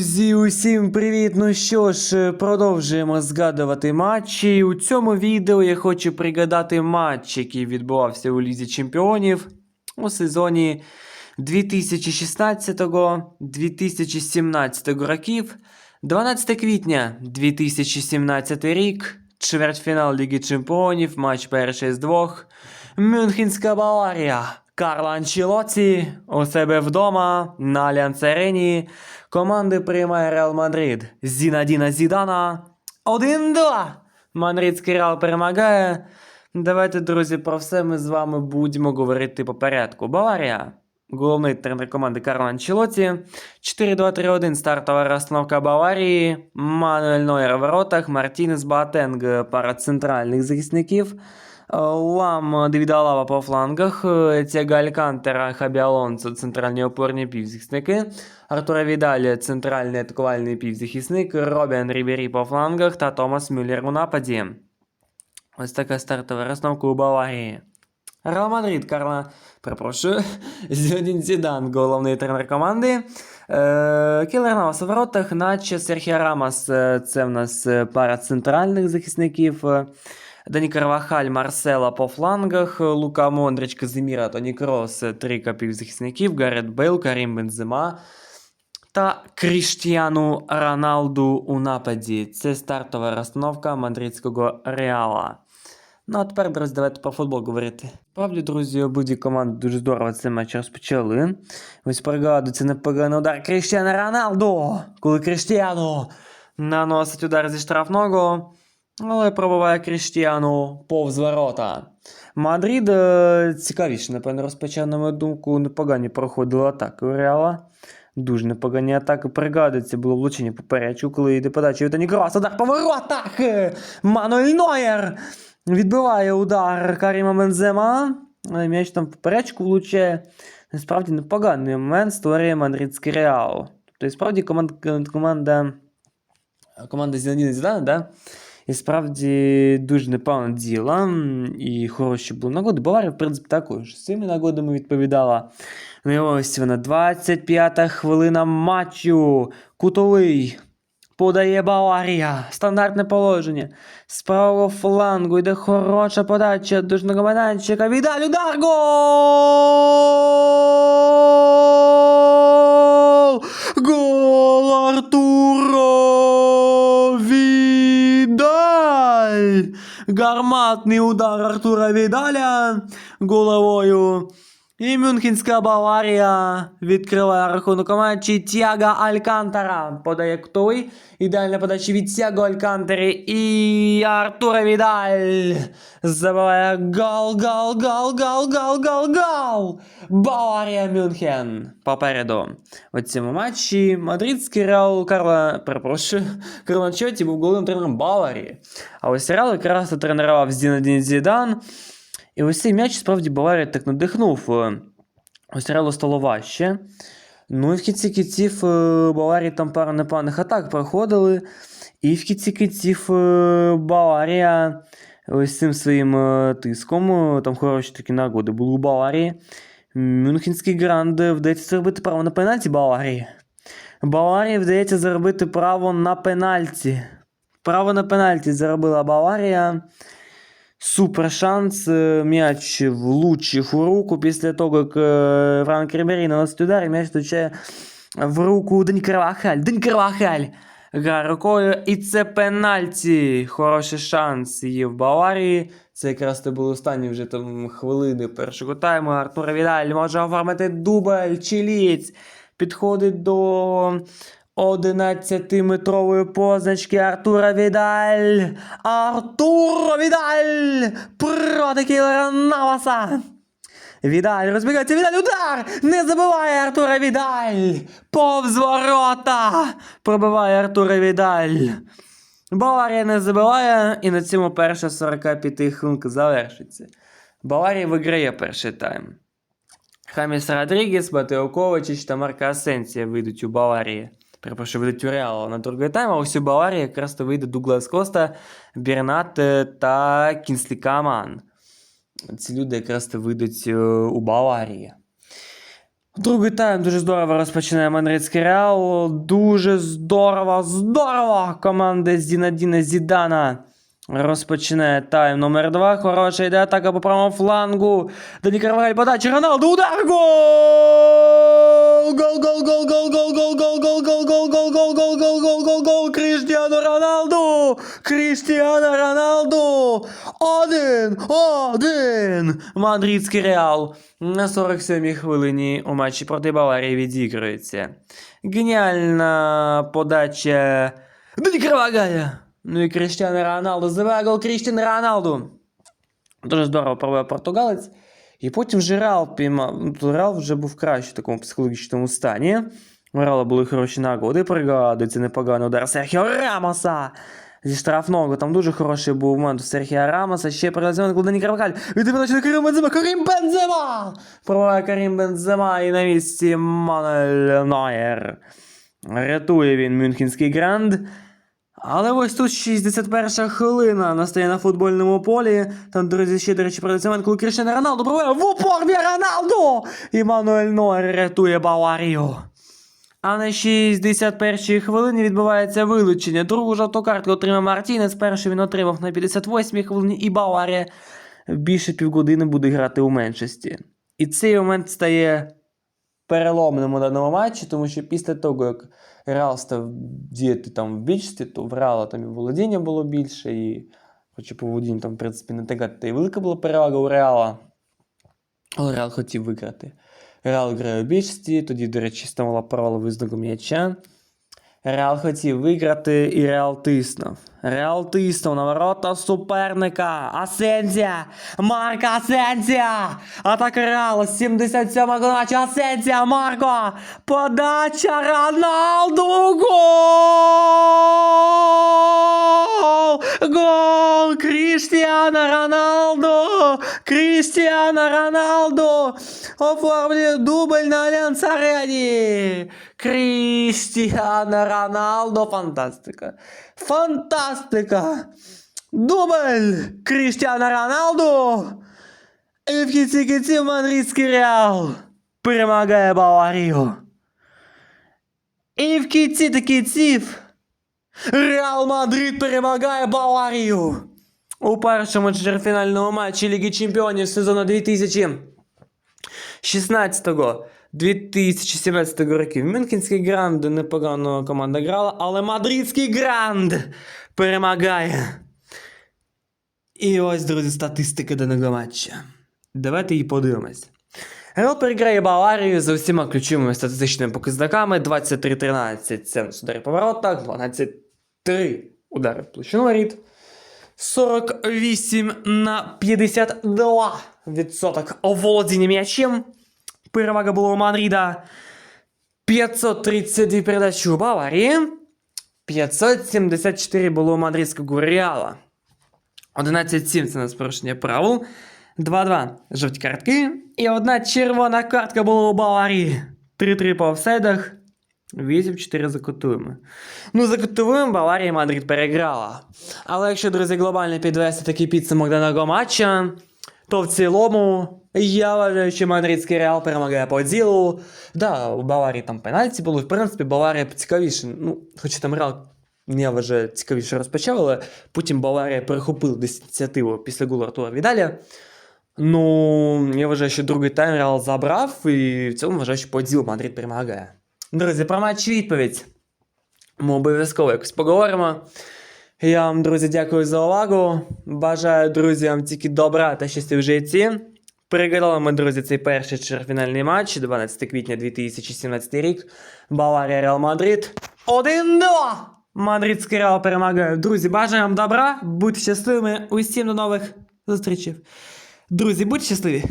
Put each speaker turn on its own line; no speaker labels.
Друзі, усім привіт! Ну що ж, продовжуємо згадувати матчі. У цьому відео я хочу пригадати матч, який відбувався у Лізі Чемпіонів у сезоні 2016-2017 років. 12 квітня 2017 рік. Чвертьфінал Ліги Чемпіонів, матч перший з двох. Мюнхенська Баварія. Карло Анчелоті у себе вдома на Альянс Арені. Команди приймає Реал Мадрид. Зінадіна Зідана. 1-2. Мадридський Реал перемагає. Давайте, друзі, про все ми з вами будемо говорити по порядку. Баварія. Головний тренер команди Карло Анчелоті. 4-2-3-1 стартова розстановка Баварії. Мануель Нойер в воротах. Мартінес Батенг пара центральних захисників. Лам Девідалава по флангах, Тяга Алькантера, Хабі Алонсо, центральні опорні півзахисники, Артура Відаль, центральний атакувальний півзахисник, Робіан Рібері по флангах та Томас Мюллер у нападі. Ось така стартова розстановка у Баварії. Реал Мадрид, Карла, перепрошую, Зінедін Зідан, головний тренер команди. Е, Кілер Навас у воротах, наче Серхіо Рамос, е, це в нас е, пара центральних захисників. Дані Карвахаль, Марсела по флангах, Лука Мондрич, Казиміра, Тоні Крос, трійка півзахисників, Гарет Бейл, Карім Бензема та Кріштіану Роналду у нападі. Це стартова розстановка мадридського Реала. Ну а тепер, друзі, давайте про футбол говорити. Справді, друзі, обидві команди дуже здорово цей матч розпочали. Ось пригадується непоганий удар Кріштіану Роналду, коли Кріштіану наносить удар зі штрафного. Але пробиває Кріштіану повз ворота. Мадрид е, цікавіше, напевно, розпочав, на мою думку, непогані проходили атаки у Реала. Дуже непогані атаки. Пригадується, було влучення поперечу, коли йде подача від Анігрос. Удар по воротах! Мануель Нойер відбиває удар Каріма Бензема. Але м'яч там поперечку влучає. Насправді непоганий момент створює мадридський Реал. Тобто, справді команда, команда, команда Зінедіна Зідана, да? І справді дуже непогано діла, і хороші були нагоди. Баварія, в принципі, також з цими нагодами відповідала. Ну і ось вона, 25-та хвилина матчу. Кутовий. Подає Баварія. Стандартне положення. З правого флангу йде хороша подача дужного майданчика. Відаль удар! Гол! Гарматний удар Артура Відаля головою. І Мюнхенська Баварія відкриває рахунок матчі Тіага Алькантара. Подає Ктуй. Ідеальна подача від Тіаго Алькантери і Артура Відаль. Забиває гол, гол, гол, гол, гол, гол, гол. Баварія Мюнхен. Попереду. У цьому матчі мадридський Реал Карла, перепрошую, Карло Анчелотті був головним тренером Баварії. А ось Реал якраз тренував Зінедін Зідан. І ось цей м'яч справді Баварія так надихнув. Е, Ось Реалу стало важче. Ну і в кінці кінців е, Баварії там пара непоганих атак проходили. І в кінці кінців е, Баварія ось цим своїм тиском, там хороші такі нагоди були у Баварії. Мюнхенський гранд вдається зробити право на пенальті Баварії. Баварії вдається заробити право на пенальті. Право на пенальті заробила Баварія. Супер шанс. е, М'яч влучив у руку після того, як Франк Рібері наносить удар, і м'яч влучає в руку День Карвахаль. День Карвахаль грає рукою, і це пенальті. Хороший шанс є в Баварії. Це якраз то були останні вже там хвилини першого тайму. Артур Відаль може оформити дубль, чиліць. Підходить до 11-метрової позначки Артура Відаль. Артур Відаль проти Кілера Наваса. Відаль розбігається, Відаль удар! Не забиває Артура Відаль! Повз ворота! Пробиває Артура Відаль. Баварія не забиває, і на цьому перша 45 хвилинка завершиться. Баварія виграє перший тайм. Хаміс Родрігес, Матео Ковачич та Марка Асенсія вийдуть у Баварії. Перепрошую, вийдуть у Реала на другий тайм, а ось у Баварії якраз то вийде Дуглас Коста, Бірнат е, та Кінслі Каман. Ці люди якраз то вийдуть е, у Баварії. Другий тайм дуже здорово розпочинає Мадридський Реал. Дуже здорово, здорово! Команда Зінадіна Зідана розпочинає тайм номер 2. Хороша йде атака по правому флангу. Дані Карваль подача Роналду. Удар! Гол, гол, гол, гол, гол, гол, Кріштіану Роналду! Кріштіану Роналду! Один! Один! Мадридський Реал на 47-й хвилині у матчі проти Баварії відігрується. Геніальна подача Карвагаля! Ну і Кріштіану Роналду забиває гол Кріштіану Роналду. Дуже здорово провів португалець. І потім вже Реал піймав. Реал вже був краще в такому психологічному стані. У Реала були хороші нагоди, пригадується непоганий удар Серхіо Рамоса. Зі штрафного там дуже хороший був момент у Серхіо Рамоса. Ще перелазив на Дані Карвакаль. На Карим Бензема. Карим Бензема! Пробиває Карим Бензема і на місці Мануель Нойер. Рятує він Мюнхенський гранд. Але ось тут 61 хвилина настає на футбольному полі. Там, друзі, ще, до речі, цим, коли Кришина Роналду пробиває в упор Роналду! І Мануель Нойер рятує Баварію. А на 61-й хвилині відбувається вилучення. Другу жовту картку отримав Мартінес. Першу він отримав на 58-й хвилині, і Баварія більше півгодини буде грати у меншості. І цей момент стає переломним у даному матчі, тому що після того, як Реал став діяти там в більшості, то в Реала там і володіння було більше, і хоча по там, в принципі, не така та й велика була перевага у Реала. Але Реал хотів виграти. Реал грає у більшості, тоді, до речі, ставала провал визнаку м'яча. Реал хотів виграти, і Реал тиснув. Реал тиснув на ворота суперника. Асенсія! Марко Асенсія! Атака Реала, 77 матчі. Асенсія, Марко! Подача Роналду! Гол! Гол! Кріштіана Роналду! Кріштіана Роналду! оформлю дубль на Альянс Арене. Кристиано Роналдо, фантастика. Фантастика. Дубль Кристиано Роналду. И в кити Мадридский Реал, перемагая Баварию. И в кити-китив Реал Мадрид, перемагая Баварию. У першому четвертьфінальному матчі Лиги Чемпионов сезона 2000 2016-2017 років. Мюнхенський гранд непогано команда грала, але Мадридський гранд перемагає. І ось, друзі, статистика даного матча. Давайте її подивимось. Реал переграє Баварію за всіма ключовими статистичними показниками 23-13 це удари по воротах, 12-3 удари в площину воріт, 48 на 52 відсоток оволодіння м'ячем. Перевага була у Мадрида. 532 передачі у Баварії. 574 було у мадридського Реала. 11-7 це нас порушення правил. 2-2 жовті картки. І одна червона картка була у Баварії. 3-3 по офсайдах. 8-4 за кутовими. Ну, за кутовим Баварія Мадрид переграла. Але якщо, друзі, глобально підвести такий підсумок даного матча, то в цілому я вважаю, що мадридський Реал перемагає по ділу. Да, у Баварії там пенальті було. В принципі, Баварія цікавіше. Ну, хоча там Реал, я вважаю, цікавіше розпочав, але потім Баварія перехопила ініціативу після голу Артура Відаля. Ну, я вважаю, що другий тайм Реал забрав, і в цьому вважаю, що по ділу Мадрид перемагає. Друзі, про матч відповідь. Ми обов'язково якось поговоримо. Я вам, друзі, дякую за увагу. Бажаю друзям тільки добра та щастя в житті. Переглядали ми, друзі, цей перший чвертьфінальний матч 12 квітня 2017 рік. Баварія Реал Мадрид. 1-2! Мадридський Реал перемагає. Друзі, бажаю вам добра, будьте щасливими. Усім до нових зустрічей. Друзі, будьте щасливі!